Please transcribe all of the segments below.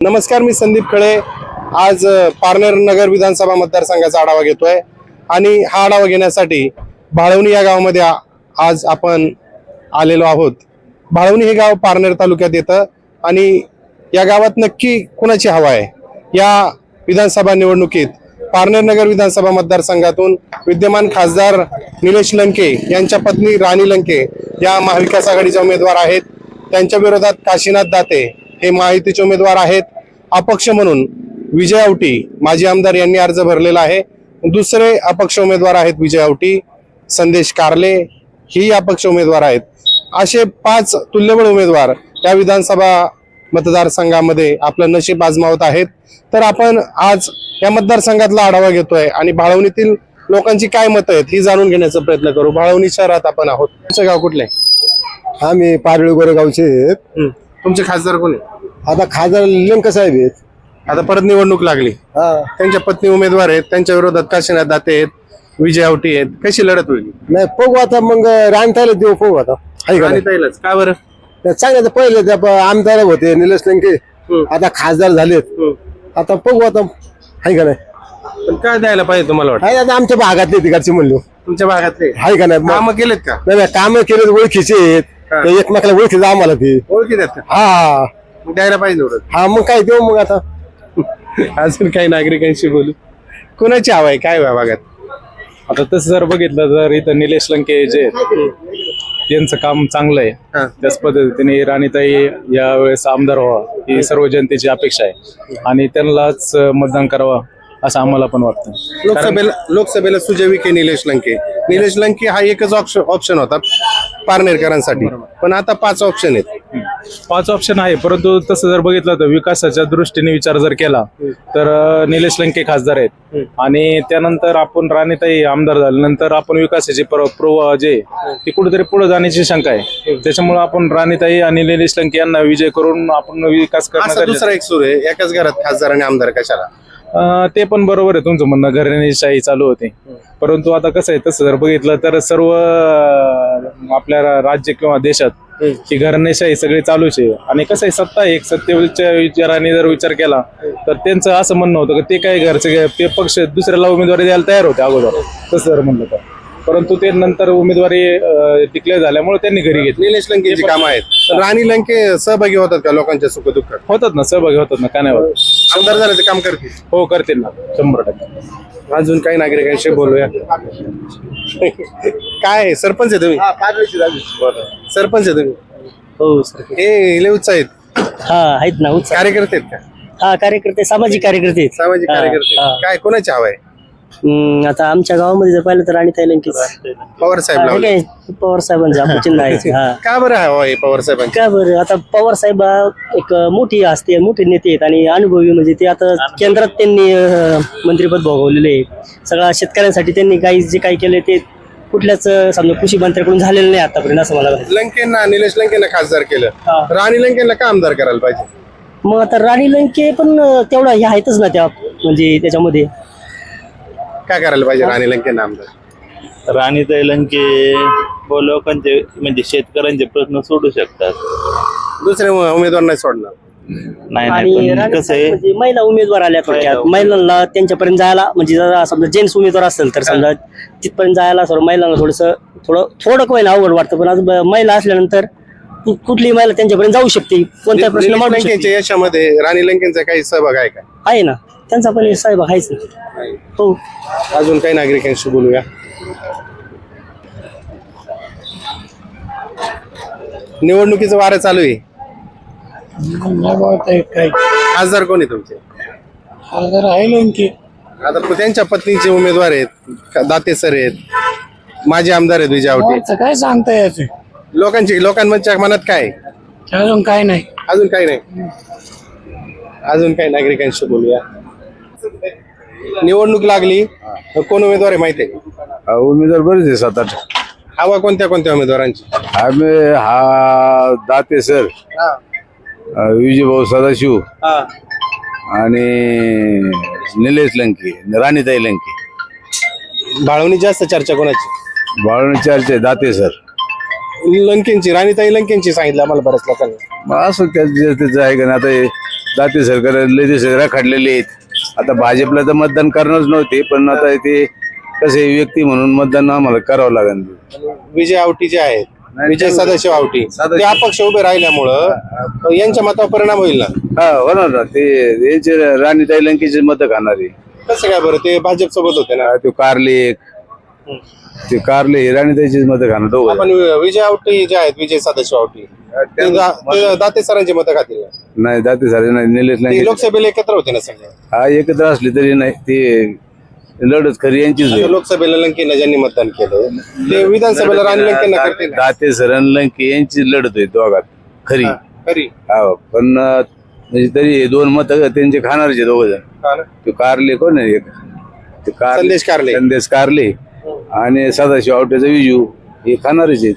नमस्कार मी संदीप खळे. आज पारनेर नगर विधानसभा मतदारसंघाचा आढावा घेतोय. आणि हा आढावा घेण्यासाठी भाळवणी या गावामध्ये आज आपण आलेलो आहोत. भाळवणी हे गाव पारनेर तालुक्यात येतं आणि या गावात नक्की कुणाची हवा आहे? या विधानसभा निवडणुकीत पारनेर नगर विधानसभा मतदारसंघातून विद्यमान खासदार निलेश लंके यांच्या पत्नी राणी लंके या महाविकास आघाडीच्या उमेदवार आहेत. त्यांच्या विरोधात काशीनाथ दाते हे महायुतीचे उमेदवार आहेत. अपक्ष म्हणून विजय आवटी माजी आमदार यांनी अर्ज भरलेला आहे. दुसरे अपक्ष उमेदवार आहेत विजय आवटी संदेश कारले ही अपक्ष उमेदवार आहेत. असे पाच तुल्यबळ उमेदवार या विधानसभा मतदारसंघामध्ये आपलं नशीब आजमावत आहेत. तर आपण आज या मतदारसंघातला आढावा घेतोय आणि भाळवणीतील लोकांची काय मतं आहेत ही जाणून घेण्याचा प्रयत्न करू. भाळवणी शहरात आपण आहोत. तुमचं गाव कुठलं आहे? आम्ही पारळी गोरेगावचे आहेत. तुमचे खासदार कोण आहे आता खासदार लंक साहेब आहेत. आता परत निवडणूक लागली. हा. त्यांच्या पत्नी उमेदवार आहेत त्यांच्या विरोधात काशीनाथ दाते आहेत विजय आवटी आहेत. कशी लढत होईल? नाही बघू आता मग रानतायला देऊ बघू आता. आहे का नाही? का बरं? नाही, चांगलं तर पहिले त्या प- आमदार होते निलेश लंके. हम्म. आता खासदार झालेत. हम्म. आता बघू आता. आहे का नाही? पण काय द्यायला पाहिजे तुम्हाला वाटतं? आहे आता आमच्या भागातले तिकडचे म्हणलो. तुमच्या भागातले? आहे का नाही? काम केलेत का? काम केले ओळखीचे आहेत. ते एकमेकाला ओळखीचं आम्हाला ते. ओळखी देत हा. मग द्यायला पाहिजे एवढं. हा मग काय देऊ मग आता? अजून काही नागरिकांशी बोलू. कोणाची हवा आहे? काय व्हा भागात? आता तसं जर बघितलं तर इथं निलेश लंके जे आहेत, त्यांचं काम चांगलं आहे. त्याच पद्धतीने राणीताई यावेळेस आमदार व्हावा ही सर्व जनतेची अपेक्षा आहे. आणि त्यांनाच मतदान करावं असं आम्हाला पण वाटतं लोकसभेला लोकसभेला सुजय विखे निलेश लंके. निलेश लंके हा एकच ऑप्शन ऑप्शन होता पारनेरकरांसाठी. पण आता पाच ऑप्शन आहेत. पाच ऑप्शन आहे परंतु तसं जर बघितलं तर विकासाच्या दृष्टीने विचार जर केला तर अं, निलेश लंके खासदार आहेत. आणि त्यानंतर आपण राणीताई आमदार झाल्यानंतर आपण विकासाचे प्र प्रवाह जे आहे, ते कुठेतरी पुढे जाण्याची शंका आहे. त्याच्यामुळे आपण राणीताई आणि निलेश लंके यांना विजय करून आपण विकास असा करण्याचा दुसरा एक सुरू आहे. एकाच घरात खासदार आणि आमदार कशाला? ते पण बरोबर आहे तुमचं म्हणणं. घराणेशाही चालू होते. परंतु आता कसं आहे तसं जर बघितलं तर सर्व आपल्या राज्य किंवा देशात ही घराणेशाही सगळी चालूच आहे. आणि कसं आहे सत्ता एक. सत्तेच्या विचाराने जर विचार केला तर त्यांचं असं म्हणणं होतं की ते काय घरचे ते पक्ष दुसऱ्याला उमेदवारी द्यायला तयार होते अगोदर. तसं जर म्हणलं तर. परंतु ते नंतर उमेदवारी डिक्लेअर झाल्यामुळे त्यांनी घरी घेतली. निलेश लंकेची कामं आहेत. राणी लंके सहभागी होतात का लोकांच्या सुखदुःखात होतात ना सहभागी होतात ना का नाही होत? आमदार झाल्याचं काम करतील. हो करतील ना शंभर टक्के. अजून काही नागरिकांशी बोलूया. काय आहे? सरपंच आहे तुम्ही? सरपंच आहे तुम्ही? हो सर. हे लय उत्साह आहेत. हा आहेत ना उत्साह. कार्यकर्ते आहेत का? हा कार्यकर्ते सामाजिक कार्यकर्ते आहेत. सामाजिक हा, कार्यकर्ते हा. काय कोणाची हवा आहे? हम्म, आता आमच्या गावामध्ये जर पाहिलं तर आणि लंकेच पवार साहेब लावले. पवार साहेबांचं आपण चिन्ह आहे. हा. का बरं हवा आहे पवार साहेबांची? काय बरं? आता पवार साहेब हा एक मोठी असते मोठे नेते आहेत आणि अनुभवी म्हणजे ते आता केंद्रात त्यांनी अं, मंत्रिपद भोगवलेले आहे सगळ्या शेतकऱ्यांसाठी त्यांनी काही जे काही केले ते कुठल्याच अं, समजा कृषी मंत्र्याकडून झालेलं नाही आतापर्यंत असं मला वाटतं. लंकेंना निलेश लंकेंना खासदार केलं. हा. राणी लंकेंना का आमदार करायला पाहिजे? मग आता राणी लंके पण अं, तेवढा हे आहेतच ना त्या म्हणजे त्याच्यामध्ये. काय करायला पाहिजे राणी लंकेंना आमदार? राणी लंके व लोकांचे म्हणजे शेतकऱ्यांचे प्रश्न सोडू शकतात. दुसरे उमेदवार नाही सोडणार. नाही आणि पण कसं आहे? म्हणजे महिला उमेदवार आल्या थोडक्यात. महिलांना त्यांच्यापर्यंत जायला म्हणजे जरा समजा जेंट्स उमेदवार असेल तर समजा तिथपर्यंत जायला महिलांना थोडस थोडं थोडं का होईना अवघड वाटतं पण आज ब- महिला असल्यानंतर कु- कुठलीही महिला त्यांच्यापर्यंत जाऊ शकते. कोणत्या प्रश्न निलेश मांडू शकते. लंकेच्या यशामध्ये राणी लंकेंचा काही सहभाग आहे का? आहे ना. त्यांचा पण साहेब आहेच ना. हो. अजून काही नागरिकांशी बोलूया? निवडणुकीचं वारं चालू आहे. खासदार कोण आहे तुमचे? आता प- त्यांच्या पत्नीचे उमेदवार आहेत दाते सर आहेत माजी आमदार आहेत विजय आवटे काय सांगता यायचं? लोकांची लोकांच्या मनात काय? आहे? अजून काय नाही. अजून काही नाही? अजून काही नागरिकांशी बोलूया. निवडणूक लागली. कोण उमेदवार आहे माहिती आहे? उमेदवार बरेच आहे सात आठ. हवा कोणत्या कोणत्या उमेदवारांची? आम्ही हा दाते सर. विजय भाऊ सदाशिव. आणि निलेश लंके राणीताई लंके. भाळवणी जास्त चर्चा कोणाची? बाळवणी चारचे दाते सर. लंकेंची राणीताई लंकेंची सांगितलं आम्हाला बऱ्याच लोकांनी. मग असं त्याचं त्याचं आहे का नाही आता हे जाते सरकार लय दिवस रखडलेले आहेत. आता भाजपला तर मतदान करणारच नव्हते पण आता ते कसे व्यक्ती म्हणून मतदान आम्हाला करावं लागेल. विजय आवटी जे आहेत विजय सदाशिव आवटी ते अपक्ष उभे राहिल्यामुळं यांच्या मतावर परिणाम होईल ना? हा होणार ना. ते याचे राणीताई लंकेचे मत खाणारे. कसं काय बरं? ते भाजप सोबत होते ना? तो कारले एक ते कारले राणीताईचीच मत खाणार दोघं. आपण विजय आवटी जे आहेत विजय सदाशिव आवटी ते दा- ते दाते सरांची मतं खातील ना. नाही जाते सारे नाही निलेश ते लंके लोकसभेला एकत्र होते ना सगळे? हा एकत्र असले तरी नाही ते लढत खरी यांचीच होईल लोकसभेला लंकेला ज्यांनी मतदान केलं ते विधानसभेला राणी लंकेना करतील. ना. दाते सरण लंके यांची लढत होती दोघात खरी. खरी. हा पण अं, म्हणजे तरी हे दोन मत त्यांचे खाणारचे दोघ जण. हा ना? तो कारले कोण आहे? एक. ते कारले- संदेश कारले. संदेश कारले. आणि सदाशिव आवट्याचा विजू हे खाणारच आहेत.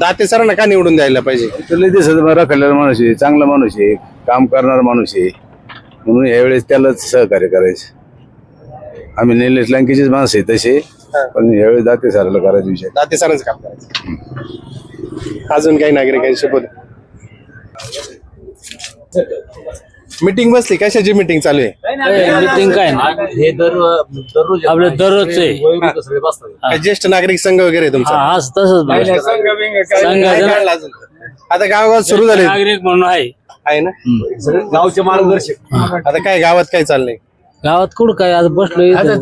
दाते सरांना का निवडून द्यायला पाहिजे? तुला दिसत रखडलेला माणूस आहे चांगला माणूस आहे काम करणारा माणूस आहे. म्हणून यावेळेस त्यालाच सहकार्य करायचं. आम्ही निलेश लंकेचीच माणसं आहे तसे पण यावेळेस दाते साराला करायचा विषय दाते सरांचं काम करायचं. अजून काही नागरिकांशी बोल. मीटिंग बसली कशाची मीटिंग चालू आहे? मीटिंग काय हे दर आपलं दररोज आहे काय ज्येष्ठ नागरिक संघ वगैरे आहे तुमचा? हा हा, तसंच नाही. संघाचं काय काढलं अजून? आता गावागावात सुरू झाले. नागरिक म्हणून आहे. आहे ना? गावचे मार्गदर्शक. आता काय गावात काय चाललंय? गावात कुठं काय? आज बसलोय आता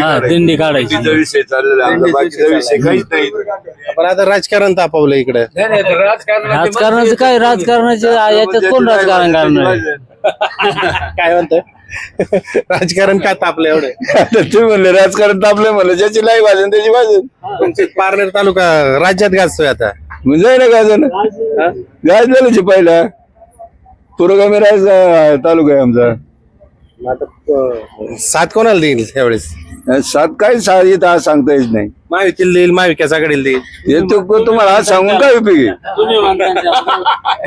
हा, दिंडी काढायची. पण आता राजकारण तापवलं इकडे. राजकारणाचं काय? राजकारणाचे याच्यात कोण राजकारण करणार? काय म्हणतोय? राजकारण का तापलं एवढं? ते म्हणले राजकारण तापले म्हणलं. ज्याची लाई वाजन त्याची वाजन तुमचे पारनेर तालुका राज्यात गाजतोय आता. म्हणजे ना गाजन? गाजलेलं पहिला. पुरोगामी राज तालुका आहे आमचा. आता, सात कोणाला देईल यावेळेस? सात काय सा येत आज सांगता येत नाही. महायुतीला देईल महाविकास आघाडीला देईल. हे तो तुम्हाला आज सांगून काय उपयोग?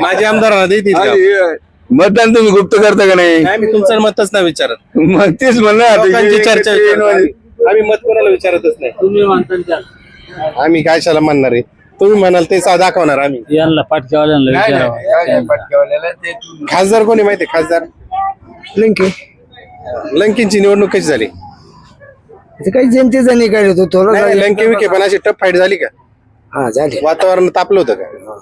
माझे आमदारांना देतील का? मतदान तुम्ही गुप्त करता का नाही? नाही मी तुमचं मतच नाही विचारत. मग तेच म्हणलं आता. लोकांची की- चर्चा विचारतो. आम्ही मत कोणाला विचारतच नाही. तुम्ही म्हणता आम्ही काय शाला म्हणणार आहे? तुम्ही म्हणाल ते सा दाखवणार आम्ही. यांना विचारावं. खासदार कोणी माहिती खासदार? लंके लंकेची निवडणूक कशी झाली? ते काही जनतेचा निकाल होतो थोडा नाही, लंके विखे पण अशी टफ फाईट झाली का? हा झाले. वातावरण तापलं होतं का?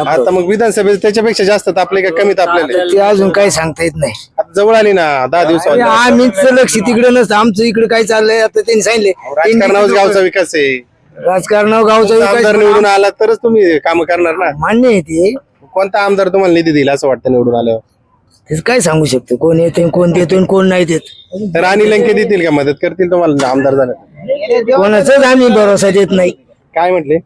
आता मग विधानसभेत त्याच्यापेक्षा जास्त तापले का कमी तापलेले ते अजून काही सांगता येत नाही. आता जवळ आली ना दहा दिवसात आम्हीच लक्ष तिकडे नसतं. आमचं इकडे काय चाललंय आता त्यांनी सांगितले राजकारणावर गावचा विकास आहे. राजकारणावर गावचा आमदार विकास निवडून आला तरच तुम्ही काम करणार ना. मान्य आहे ते. कोणता आमदार तुम्हाला निधी दिला असं वाटतं निवडून आल्यावर? तेच काय सांगू शकतो? कोण येते कोण देतो कोण नाही देत? राणी लंके देतील का मदत करतील तुम्हाला? आमदार झालं. कोणाचाच आम्ही भरोसा देत नाही. काय म्हटले?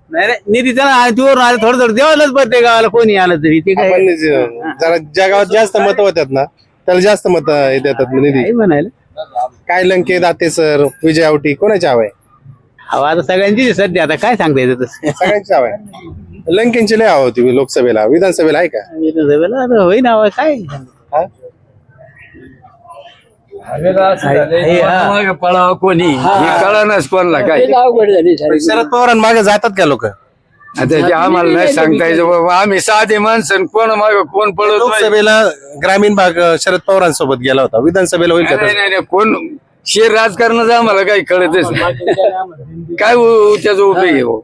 निधी त्याला तिवर आलं थोडं थोडं देवालाच प्रत्येक गावाला कोणी आलं तरी ते काय? आपण ज- जरा ज्या गावात जास्त मत होतात ना त्याला जास्त मत देतात निधी. म्हणायला. काय लंके दाते सर विजय आवटी कोणाची हवं आहे? अहो, आता सगळ्यांची सध्या आता काय सांगता येतं तसं? सगळ्यांची हवं आहे. लंकेंची लय हवं होती लोकसभेला विधानसभेला आहे का? विधानसभेला आता होईन अहो, काय? पळावं कोणी? कळानच कोणला काय? अवघड झाली शरद पवारांमागे जातात का लोक? आता ते आम्हाला नाही सांगता यायचं बाबा आम्ही साधे माणसं कोण माग कोण पळत नाही. लोकसभेला ग्रामीण भाग अं, शरद पवारांसोबत गेला होता. विधानसभेला होईल का नाही तसं? नाही नाही, कोण? शेर राजकारणाचं आम्हाला काही कळतच नाही. काय उ- त्याचा उपयोग आहे भाऊ?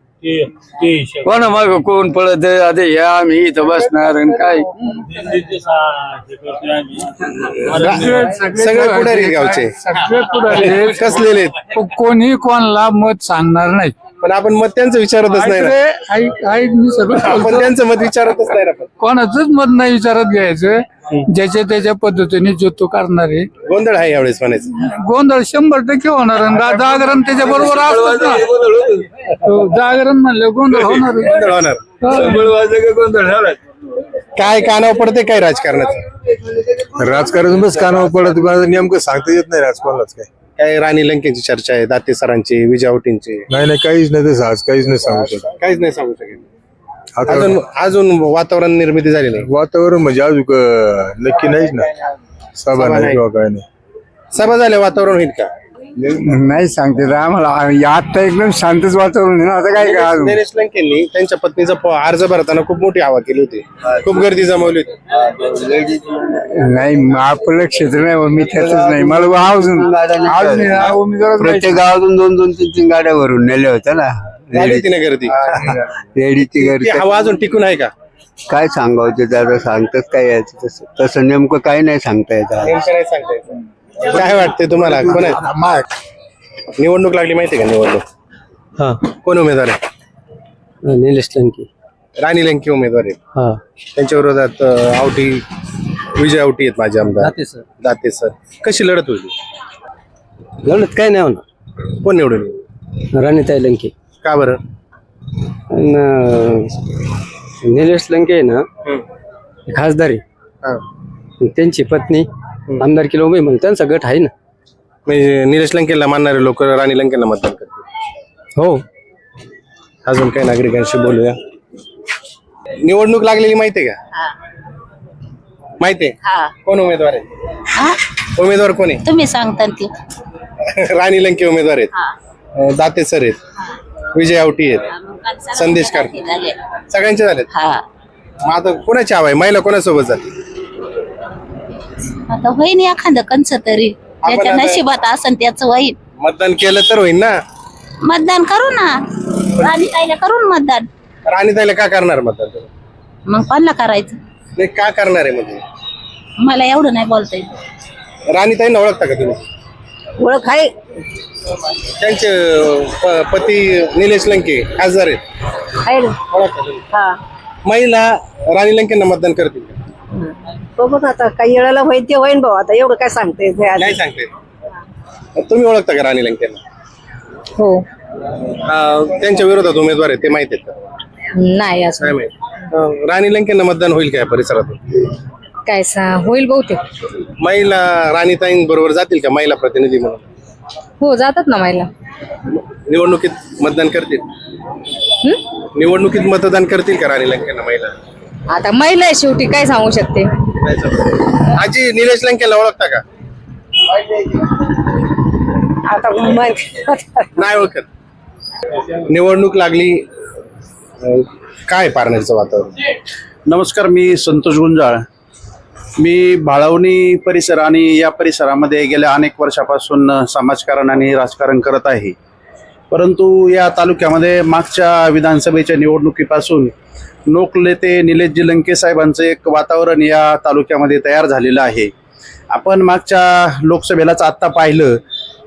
कोण माग कोण पळत आता या आम्ही इथं बसणार आणि काय? सगळे पुढारी गावचे सगळे पुढारी कसलेले. कोणी कोणाला मत सांगणार नाही. पण आपण मत त्यांचं विचारतच नाही ना. मी सगळं आपण. त्यांचं मत विचारतच नाही ना आपण. कोणाचंच मत नाही विचारत घ्यायचं. ज्याच्या त्याच्या पद्धतीने जो तो करणार आहे. गोंधळ आहे यावेळेस म्हणायचं. गोंधळ शंभर टक्के होणार आणि जागरण त्याच्या बरोबर असतात ना. हो, जागरण म्हणलं गोंधळ होणार गोंधळ होणार. काय कानावर पडते काय राजकारणाचं? राजकारण बस कानावर पडत मला नेमकं सांगता येत नाही राजकारणाच काय. काय राणी लंकेची चर्चा आहे दाते सरांची विजावटींची नाही नाही काहीच नाही तसं आज काहीच नाही सांगू शकत. काहीच नाही सांगू शकेल आता अजून अजून वातावरण निर्मिती झाली नाही. वातावरण म्हणजे अजून क- नक्की नाहीच ना. सभा नाही. किंवा काय नाही. सभा झाल्या वातावरण होईल का? नाही सांगते आम्हाला आता एकदम शांतच वातावरण आहे ना आता काय काय दिनेश लंकेंनी त्यांच्या पत्नीचा प- अर्ज भरताना खूप मोठी हवा केली होती. खूप गर्दी जमवली होती. नाही आपलं क्षेत्र नाही हो, मी त्यातच नाही. मला अजून अजून हा उमेदवारच. प्रत्येक गावातून दोन दोन तीन तीन गाड्या भरून नेल्या होत्या ना. झाली होती ना गर्दी. रेडीची ती गर्दी. हवा अजून टिकून आहे का? काय सांगावं ते दादा सांगतात काय यायचं तसं. तसं नेमकं काही नाही सांगता येत. आज. नेमकं नाही सांगता येत. काय वाटतंय तुम्हाला? कोण आहे? निवडणूक लागली माहितीये का निवडणूक? हा. कोण उमेदवार आहे? निलेश लंके. राणी लंके उमेदवार आहेत. हा. त्यांच्या विरोधात अं, आवटी विजय आवटी आहेत माझे आमदार. सर. दाते सर. कशी लढत होती लढत काय नाही होणार. कोण निवडून येईल? राणीताई लंके. का बरं? निलेश लंके आहे ना खासदार आहे. हा. त्यांची पत्नी आमदार किलो उभे म्हणून त्यांचा गट आहे ना. म्हणजे निलेश लंकेला मानणारे लोक राणी लंकेला मतदान करतील. हो. अजून काही नागरिकांशी बोलूया. निवडणूक लागलेली माहितीये का? माहितीये कोण उमेदवार आहे? उमेदवार कोण तुम्ही सांगता ती. आहे राणी लंके उमेदवार आहेत. अं, दाते सर आहेत. विजय आवटी आहेत. संदेश कार सगळ्यांचे झालेत? हा. मग आता कोणाची हवा आहे? महिला कोणासोबत जाते आता होईन एखादं कंच तरी. त्याच्या आता- नशिबात असन त्याच होईन. मतदान केलं तर होईल ना? मतदान करू ना. राणी ताईला करून मतदान. राणीताईला का करणार मतदान? तुम्ही? मग कोणाला करायचं? नाही का करणार आहे म्हणजे? मला एवढं नाही बोलता येत. राणीताईंना ओळखता का तुम्ही? ओळख आहे. त्यांचे प- पती निलेश लंके खासदार आहेत. ओळखता तुम्ही? हा. महिला राणी लंकेंना मतदान करतील. का? बघू ना आता काही वेळाला होईन ते होईन भाऊ. आता एवढं काय सांगते नाही सांगते तुम्ही ओळखता का राणी लंकेंना हो. अं, त्यांच्या विरोधात उमेदवार आहेत ते माहीत आहेत का? नाही असं काय माहीत. अं, राणी लंकेंना मतदान होईल का या परिसरातून काय सा- होईल बहुतेक. महिला राणीताईं बरोबर जातील का? महिला प्रतिनिधी म्हणून? हो जातात ना महिला. निवडणुकीत मतदान करतील? निवडणुकीत मतदान करतील का राणी लंकेंना महिला? आता महिला आहे शेवटी काय सांगू शकते. आजी निलेश लंकेला ओळखता का? आता नाही ओळखत. निवडणूक लागली. अं, काय पारनेरचं वातावरण? नमस्कार मी संतोष गुंजाळ. मी भाळवणी परिसर आणि या परिसरामध्ये गेल्या अनेक वर्षापासून समाजकारण आणि राजकारण करत आहे. परंतु या तालुक्यामध्ये मागच्या विधानसभेच्या निवडणुकीपासून लोकनेते निलेशजी लंके साहेबांचं एक वातावरण या तालुक्यामध्ये तयार झालेलं आहे. आपण मागच्या लोकसभेलाच आत्ता पाहिलं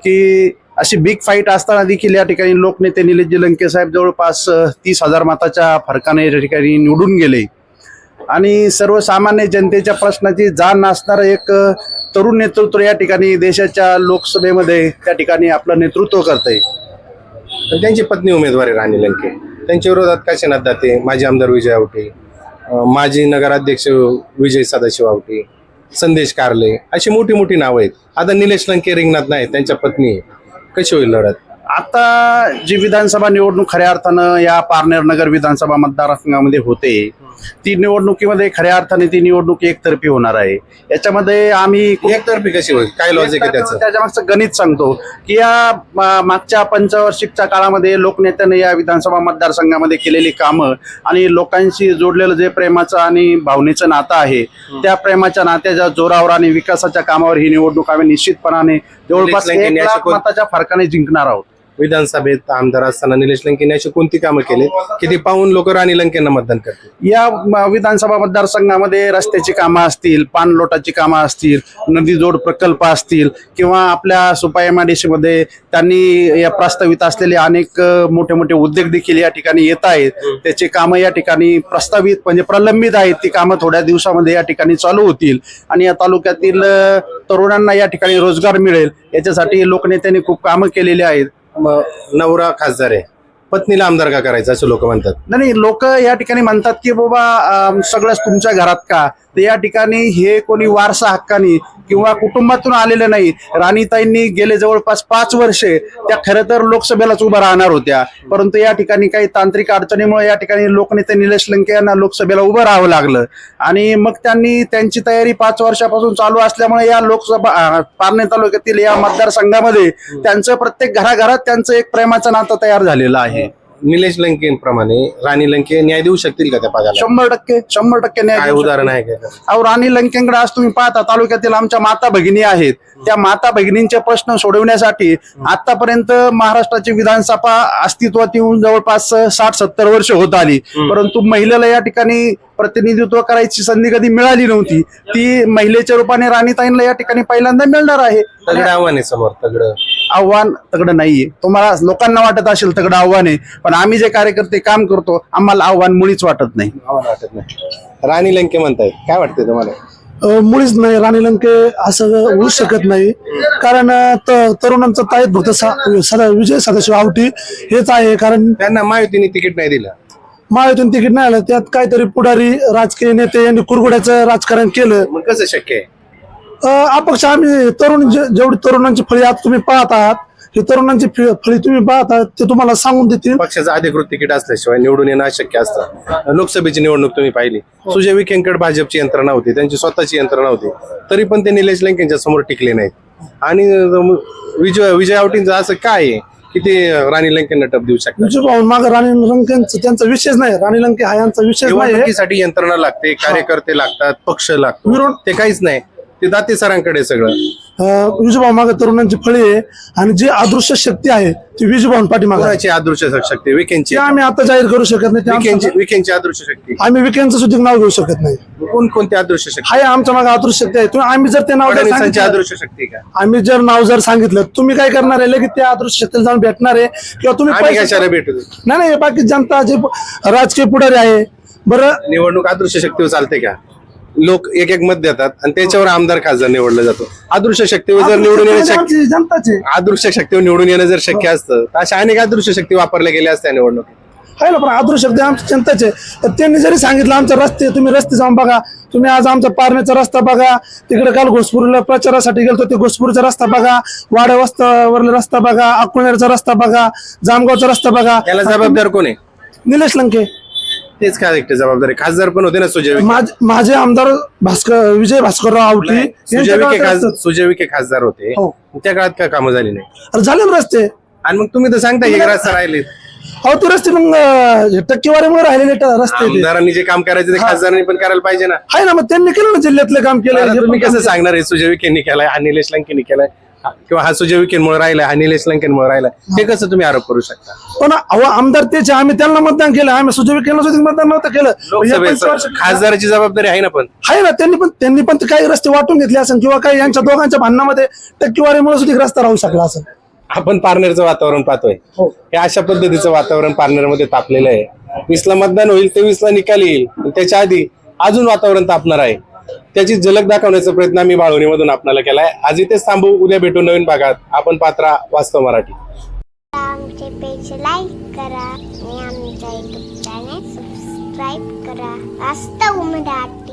की अशी बिग फाईट असताना देखील या ठिकाणी लोकनेते निलेशजी लंके साहेब जवळपास तीस हजार मताच्या फरकाने या ठिकाणी निवडून गेले. आणि सर्वसामान्य जनतेच्या प्रश्नाची जाण असणारं एक तरुण नेतृत्व या ठिकाणी देशाच्या लोकसभेमध्ये त्या ठिकाणी आपलं नेतृत्व करत त्यांची पत्नी उमेदवार आहे राणी लंके त्यांच्या विरोधात काशीनाथ दाते माजी आमदार विजय आवटे माजी नगराध्यक्ष विजय सदाशिव आवटे संदेश कारले अशी मोठी मोठी नावं आहेत. आता निलेश लंके रिंगणात नाही त्यांच्या पत्नी कशी होईल लढत? आता जी विधानसभा निवडणूक खऱ्या अर्थानं या पारनेर नगर विधानसभा मतदारसंघामध्ये होते ती निवडणुकीमध्ये खऱ्या अर्थाने ती निवडणूक एकतर्फी होणार आहे. याच्यामध्ये आम्ही एकतर्फी कशी होईल? काय लॉजिक आहे त्याचं? त्याच्या मागचं गणित सांगतो की या मागच्या पंचवार्षिकच्या काळामध्ये लोकनेत्याने या विधानसभा मतदारसंघामध्ये केलेली कामं आणि लोकांशी जोडलेलं जे प्रेमाचं आणि भावनेचं नातं आहे त्या प्रेमाच्या नात्याच्या जोरावर आणि विकासाच्या कामावर ही निवडणूक आम्ही निश्चितपणाने जवळपास एक लाख मताच्या फरकाने जिंकणार आहोत. विधानसभेत आमदार असताना निलेश लंकेने अशी कोणती कामं केली? की ती पाहून लोक राणी लंकेंना मतदान करतील? या म- विधानसभा मतदारसंघामध्ये रस्त्याची कामं असतील पाणलोटाची कामं असतील नदी जोड प्रकल्प असतील किंवा आपल्या सुपा एममध्ये त्यांनी या प्रस्तावित असलेले अनेक अ, मोठे मोठे उद्योग देखील या ठिकाणी येत आहेत. त्याची कामं या ठिकाणी प्रस्तावित म्हणजे प्रलंबित आहेत. ती कामं थोड्या दिवसामध्ये या ठिकाणी चालू होतील. आणि या तालुक्यातील अ, तरुणांना या ठिकाणी रोजगार मिळेल. याच्यासाठी लोकनेत्यांनी खूप कामं केलेली आहेत. नवरा खासदार आहे. पत्नीला आमदार का करायचा असं लोक म्हणतात? नाही लोक या ठिकाणी म्हणतात की बाबा अं, सगळंच तुमच्या घरात का? तर या ठिकाणी हे कोणी वारसा हक्कानी किंवा कुटुंबातून आलेलं नाही. राणीताईंनी गेले जवळपास पाच वर्षे त्या खरं तर लोकसभेलाच उभा राहणार होत्या. परंतु या ठिकाणी काही तांत्रिक अडचणीमुळे या ठिकाणी लोकनेते निलेश लंके यांना लोकसभेला उभं राहावं लागलं. आणि मग त्यांनी त्यांची तयारी पाच वर्षापासून चालू असल्यामुळे या लोकसभा पारणे तालुक्यातील या मतदारसंघामध्ये त्यांचं प्रत्येक घराघरात त्यांचं एक प्रेमाचं नातं तयार झालेलं आहे. निलेश लंकेप्रमाणे राणी लंके न्याय देऊ शकतील का त्या पदाला? शंभर टक्के शंभर टक्के न्याय काय देऊ. उदाहरण आहे का? अहो राणी लंकेंकडे आज तुम्ही पाहता तालुक्यातील आमच्या माता भगिनी आहेत. त्या माता भगिनींचे प्रश्न सोडवण्यासाठी आतापर्यंत महाराष्ट्राची विधानसभा अस्तित्वात येऊन जवळपास साठ सत्तर वर्ष होत आली. परंतु महिलेला या ठिकाणी प्रतिनिधित्व करायची संधी कधी मिळाली नव्हती. ती महिलेच्या रूपाने राणीताईंना या ठिकाणी पहिल्यांदा मिळणार आहे. तगड आव्हान आहे समोर तगड. आव्हान तगडं नाहीये. तुम्हाला लोकांना वाटत असेल तगडं आव्हान आहे पण आम्ही जे कार्यकर्ते काम करतो आम्हाला आव्हान मुळीच वाटत नाही. आव्हान वाटत नाही. राणी लंके म्हणताय काय वाटतंय तुम्हाला? मुळीच नाही. राणी लंके असं होऊ शकत नाही. कारण त- तरुणांचं ताईत फक्त सा- सदा विजय सदाशिव आवटी हेच आहे. कारण त्यांना महायुतीने तिकीट नाही दिलं. महायुतीतून तिकीट नाही आलं त्यात काहीतरी पुढारी राजकीय नेते यांनी कुरगुड्याचं राजकारण केलं. मग कसं शक्य आहे? अ, अपक्ष आम्ही तरुण जे- जेवढी तरुणांची फळी आज तुम्ही पाहत आहात ही तरुणांची फि- फळी तुम्ही पाहत आहात ते तुम्हाला सांगून देतील. पक्षाचं अधिकृत तिकीट असल्याशिवाय निवडून येणं अशक्य असतं. लोकसभेची निवडणूक तुम्ही पाहिली. सुजय विखेंकड भाजपची यंत्रणा होती त्यांची स्वतःची यंत्रणा होती. तरी पण ते निलेश लंकेंच्या समोर टिकले नाहीत. आणि अं, विजय विजय आवटींचं असं काय आहे? की ते राणी लंकेंना टप देऊ शकतात विजू भाऊ माग राणी लंकेंचा त्यांचा विषयच नाही. राणी लंके हा यांचा विषयच नाही. निवडणुकीसाठी यंत्रणा लागते कार्यकर्ते लागतात पक्ष लागतो. विरोध- ते काहीच नाही. ते दाते सरांकडे सगळं. विजूभाऊ मागे तरुणांची फळी आहे आणि जी अदृश्य शक्ती आहे ती विजूभाऊ पाठीमागे. कोणाची अदृश्य शक्ती? ते आम्ही आता जाहीर करू शकत नाही ते आमचं- अदृश्य शक्ती. आम्ही विकेंडचं सुद्धा नाव घेऊ शकत नाही. कोण कोणती अदृश्य शक्ती? हाय आमच्या मागे अदृश्य शक्ती आहे. तुम्ही आम्ही जर ते नाव जर फडणवीसांची सांगितलं अदृश्य शक्ती का? आम्ही जर नाव जर सांगितलं तुम्ही काय करणार आहे? लगेच त्या अदृश्य शक्तीला जाऊन भेटणार आहे. किंवा तुम्ही आम्ही पैसे- कशाला भेटू नाही नाही बाकी जनता जे राजकीय पुढारी आहे बरं निवडणूक अदृश्य शक्तीवर चालते का? लोक एक एक मत देतात आणि त्याच्यावर आमदार खासदार निवडला जातो. अदृश्य शक्तीवर जर निवडून येणं शक्य जनताचे. अदृश्य शक्तीवर निवडून येणं जर शक्य असतं तर अशा अनेक अदृश्य शक्ती वापरल्या गेल्या असत्या निवडणुकीत. आहे ना पण अदृश्य शक्ती आमच्या जनताचे. तर त्यांनी जरी सांगितलं आमचा रस्ते तुम्ही रस्ते जाऊन बघा. तुम्ही आज आमचा पारण्याचा रस्ता बघा. तिकडे काल घोसपूरला प्रचारासाठी गेलतो ते घोसपूरचा रस्ता बघा. वाड्या वस्तावरला रस्ता बघा. अकोणेरचा रस्ता बघा. जामगावचा रस्ता बघा. त्याला जबाबदार कोण आहे? निलेश लंके. तेच काय एकटे जबाबदार. खासदार पण होते ना सुजय विखे? माझ- माझे आमदार भास्कर विजय भास्करराव आवटी सुजय यांच्या विखे काळात खासदार रस्ते- सुजय विखे खासदार होते. हो. त्या काळात काय कामं झाली नाही? अरे झाले ना रस्ते. आणि मग तुम्ही तर सांगता एक रस्ता राहिले अहो ते रस्ते मग अं, टक्केवारीमुळे राहिलेले ट- रस्ते ते. आमदारांनी जे काम करायचं ते खासदारांनी पण करायला पाहिजे ना. आहे ना मग त्यांनी केलं ना जिल्ह्यातलं काम केलं आता हे तुम्ही पण कसं सांगणार आहे? सुजय विखेंनी केलाय हा निलेश लंकेनी केलाय. किंवा हा सुजय विखेंमुळे राहिलाय हा निलेश लंकेनमुळे राहिलाय. हे कसं तुम्ही आरोप करू शकता. पण अहो आमदार तेच आहे. आम्ही त्यांना मतदान केलं आम्ही सुजय विखेला सुद्धा मतदान नव्हतं केलं. पण या पंचवीस लोकसभेचं वर्ष- खासदाराची जबाबदारी आहे ना पण. आहे ना त्यांनी पण त्यांनी पण काही रस्ते वाटून घेतले असेल किंवा काही यांच्या दोघांच्या भांडणामध्ये टक्केवारीमुळे सुद्धा रस्ता राहू शकला असेल. आपण पारनेरचं वातावरण पाहतोय. हे. अशा पद्धतीचं वातावरण पारनेरमध्ये तापलेलं आहे. वीसला मतदान होईल ते वीसला निकाल येईल. पण त्याच्या आधी अजून वातावरण तापणार आहे. त्याची झलक दाखवण्याचा प्रयत्न आम्ही बाळवणीमधून आपल्याला केलाय. आज इथेच थांबू उद्या भेटू नवीन भागात. आपण पात्रा वास्तव मराठी. आमचे पेज लाईक करा आणि आमच्या युट्यूब चॅनेल सबस्क्राईब करा. वास्तव मराठी.